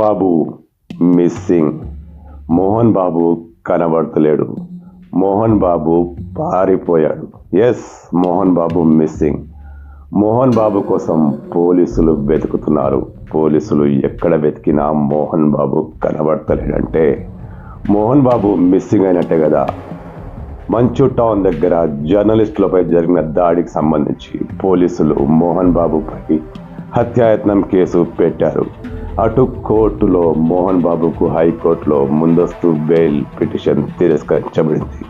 బాబు missing. Mohan Babu కనబడతలేడు. మోహన్ బాబు పారిపోయాడు. Yes Mohan Babu missing. Mohan Babu కోసం పోలీసులు వెతుకుతున్నారు. పోలీసులు ఎక్కడ వెతికినా మోహన్ బాబు కనబడతలేడంటే. మోహన్ బాబు మిస్సింగ్ అయినట్టే కదా. మంచు టౌన్ దగ్గర జర్నలిస్టులపై జరిగిన దాడికి సంబంధించి పోలీసులు మోహన్ బాబుపై హత్యాయత్నం కేసు పెట్టారు. అటు కోర్టులో మోహన్ బాబుకు హైకోర్టులో ముందస్తు బెయిల్ పిటిషన్ తిరస్కరించబడింది.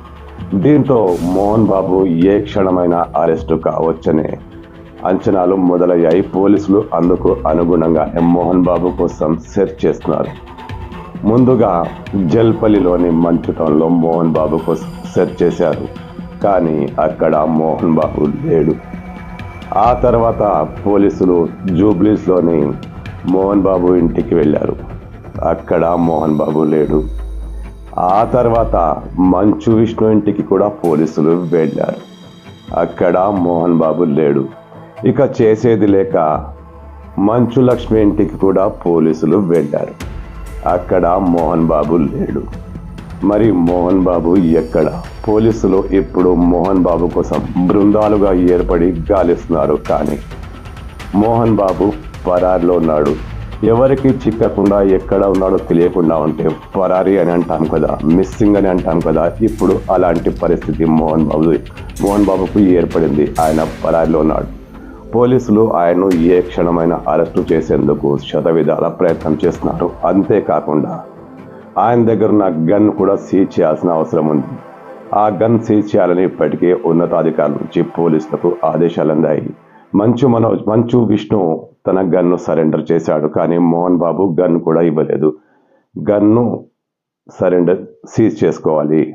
దీంతో మోహన్ బాబు ఏ క్షణమైన అరెస్టు కావచ్చనే అంచనాలు మొదలయ్యాయి. పోలీసులు అందుకు అనుగుణంగా మోహన్ బాబు కోసం సెర్చ్ చేస్తున్నారు. ముందుగా జల్పల్లిలోని మంచుతంలో మోహన్ బాబు కోసం సెర్చ్ చేశారు. కానీ అక్కడ మోహన్ బాబు లేడు. ఆ తర్వాత పోలీసులు జూబ్లీస్లోని మోహన్ బాబు ఇంటికి వెళ్ళారు. అక్కడ మోహన్ బాబు లేడు. ఆ తర్వాత మంచు విష్ణు ఇంటికి కూడా పోలీసులు వెళ్ళారు. అక్కడ మోహన్ బాబు లేడు. ఇక చేసేది లేక మంచు లక్ష్మి ఇంటికి కూడా పోలీసులు వెళ్ళారు. అక్కడ మోహన్ బాబు లేడు. మరి మోహన్ బాబు ఎక్కడ? పోలీసులు ఇప్పుడు మోహన్ బాబు కోసం బృందాలుగా ఏర్పడి గాలిస్తున్నారు కానీ మోహన్ బాబు పరారిలో ఉన్నాడు. ఎవరికి చిక్కకుండా ఎక్కడ ఉన్నాడో తెలియకుండా ఉంటే పరారి అని అంటాం కదా మిస్సింగ్ అని అంటాం కదా ఇప్పుడు అలాంటి పరిస్థితి మోహన్ బాబు మోహన్ బాబుకు ఏర్పడింది. ఆయన పరారిలో ఉన్నాడు. పోలీసులు ఆయన్ను ఏ క్షణమైన అరెస్టు చేసేందుకు శతవిధాల ప్రయత్నం చేస్తున్నారు. అంతేకాకుండా ఆయన దగ్గర ఉన్న గన్ కూడా సీజ్ చేయాల్సిన అవసరం ఉంది. ఆ గన్ సీజ్ చేయాలని ఇప్పటికే ఉన్నతాధికారుల నుంచి పోలీసులకు ఆదేశాలు అందాయి. మంచు మనోజ్ మంచు విష్ణు తన గన్ను సరెండర్ చేశాడు కానీ మోహన్ బాబు గన్ కూడా ఇవ్వలేదు. గన్ను సరెండర్ సీజ్ చేసుకోవాలి.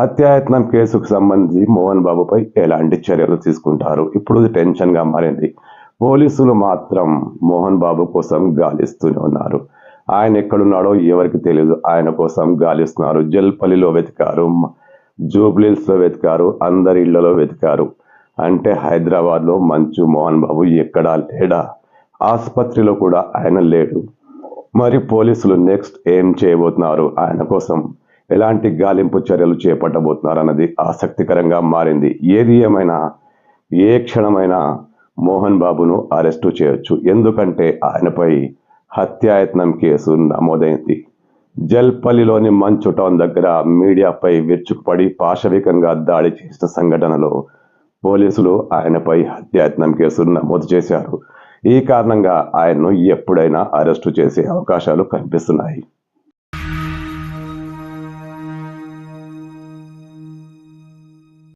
హత్యాయత్నం కేసుకు సంబంధించి మోహన్ బాబుపై ఎలాంటి చర్యలు తీసుకుంటారు? ఇప్పుడు టెన్షన్గా మారింది. పోలీసులు మాత్రం మోహన్ బాబు కోసం గాలిస్తూనే ఉన్నారు. ఆయన ఎక్కడున్నాడో ఎవరికి తెలియదు ఆయన కోసం గాలిస్తున్నారు. జల్పల్లిలో వెతికారు జూబ్లీస్లో వెతికారు అందరి ఇళ్ళలో వెతికారు. అంటే హైదరాబాద్లో మంచు మోహన్ బాబు ఎక్కడా లేడా? ఆసుపత్రిలో కూడా ఆయన లేడు. మరి పోలీసులు నెక్స్ట్ ఏం చేయబోతున్నారు? ఆయన కోసం ఎలాంటి గాలింపు చర్యలు చేపట్టబోతున్నారు అన్నది ఆసక్తికరంగా మారింది. ఏది ఏమైనా ఏ క్షణమైనా మోహన్ బాబును అరెస్టు చేయొచ్చు. ఎందుకంటే ఆయనపై హత్యాయత్నం కేసు నమోదైంది. జల్పల్లిలోని మంచు టౌన్ దగ్గర మీడియాపై విరుచుకుపడి పాశవికంగా దాడి చేసిన సంఘటనలో పోలీసులు ఆయనపై హత్యాయత్నం కేసులు నమోదు చేశారు. ఈ కారణంగా ఆయన్ను ఎప్పుడైనా అరెస్టు చేసే అవకాశాలు కనిపిస్తున్నాయి.